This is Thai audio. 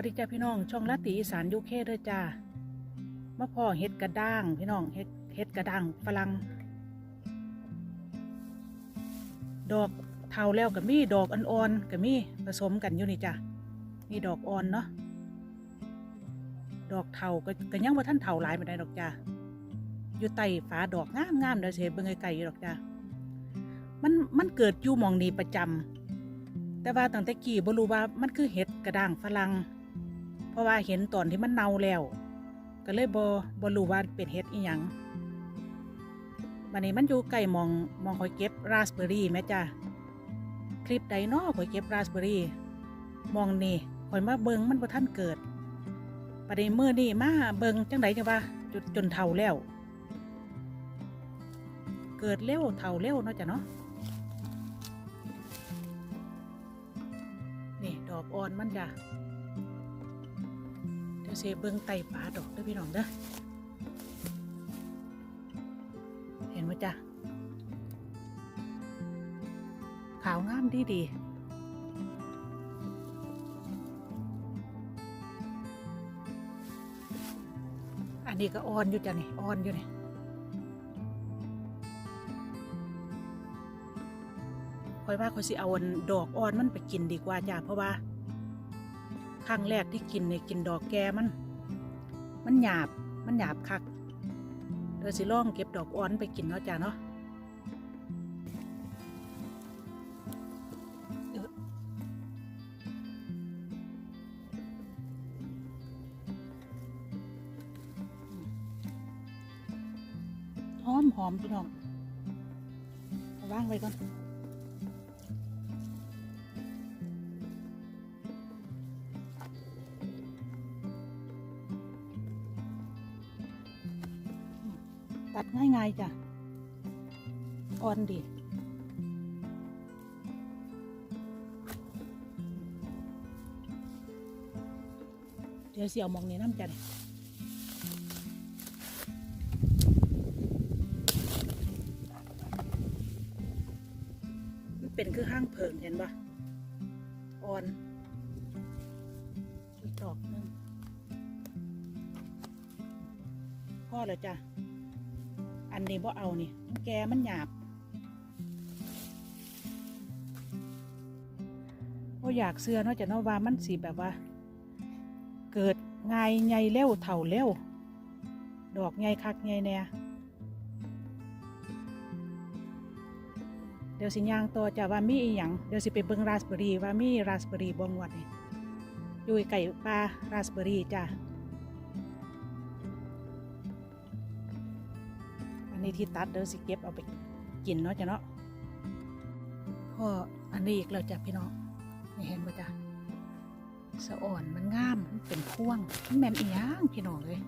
วัสดีจ้าพี่น้อง ช่องลาตีอีสานยูเคเด้อจ้ามาพ่อเฮ็ดกระด้าง พี่น้องเฮ็ดเฮ็ดกระด้างฝรั่งดอกเทาแล้วกับมีดอกอ่อนๆกับมีผสมกันอยู่นี่จ้ะนี่ดอกอ่อนเนาะดอกเทาก็ก็ยังว่าท่านเทาหลายไปได้ดอกจ้าอยู่ใต้ฝาดอกงามงามๆเดี๋ยวเห็นเบิ่งไกลๆอยู่ดอกจ้ามันมันเกิดอยู่มองนี้ประจำแต่ว่าตั้งแต่กี้บ่รู้ว่ามันคือเห็ดกระด้างฝรั่ง เพราะว่าเห็นตอนที่มันเน่าแล้ว ก็เลยบ่บ่รู้ว่าเป็นเห็ดอีหยังบัดนี้มันอยู่ใกล้มองมองข่อยเก็บราสเบอร์รี่แม่จ้าคลิปใดเนาะข่อยเก็บราสเบอร์รี่ มองนี่ข่อยมาเบิงมันบ่ทันเกิดบัดนี้มื้อนี้มาเบิงจังไดจังว่าจุดจนเฒ่าแล้ว เกิดเร็วเฒ่าเร็วเนาะจ้ะเนาะนี่ดอกอ่อนมันจ้ะ ดี๋ยวเสเบิ้งไตป่าดอกด้อพี่น้องเด้อเห็นไหมจ้ะขาวงามดีดีอันนี้ก็อ่อนอยู่จ้ะนี่อ่อนอยู่นี่คอยว่าคอยสิเอาดอกอ่อนมันไปกินดีกว่าจ้ะเพราะว่า ครั้งแรกที่กินเนี่ยกินดอกแกมัน มันหยาบมันหยาบคักเดี๋ยวสิล่องเก็บดอกอ่อนไปกินเนาะจ้ะเนาะหอมหอมพี่น้องวางไว้ก่อน ตัดง่ายๆจ้ะอ่อนดีเดี๋ยวเสี่ยวมองนี้น้ำจันมันเป็นคือห้างเพิงเห็นปะอ่อนอีกดอกนึงพ่อเลยจ้ะ อันนี้บ่เอานี่มันแกมันหยาบบ่อยากเสื้อเนาะจะเนาะว่ามันสีแบบว่า เกิดไงายใหญ่เร็วเถ่าเร็วดอกใหญ่คักใหญ่แน่เดี๋ยวสิย่างต่อจะว่ามีอีหยังเดี๋ยวสิไปเบิ่งราสเบอรี่ว่ามีราสเบอรี่บ่งวดนี่อยู่ไก่ปลาราสเบอร์รี่จ้ะ อันนี้ที่ตัดเดี๋ยวสิเก็บเอาไปกินเนาะจ้ะเนาะพ่ออันนี้อีกแล้วจ้ะพี่น้องนี่เห็นป่ะจ้ะสะอ่อนมันงามมันเป็นพ่วงมันแม่นอีหยังพี่น้องเลย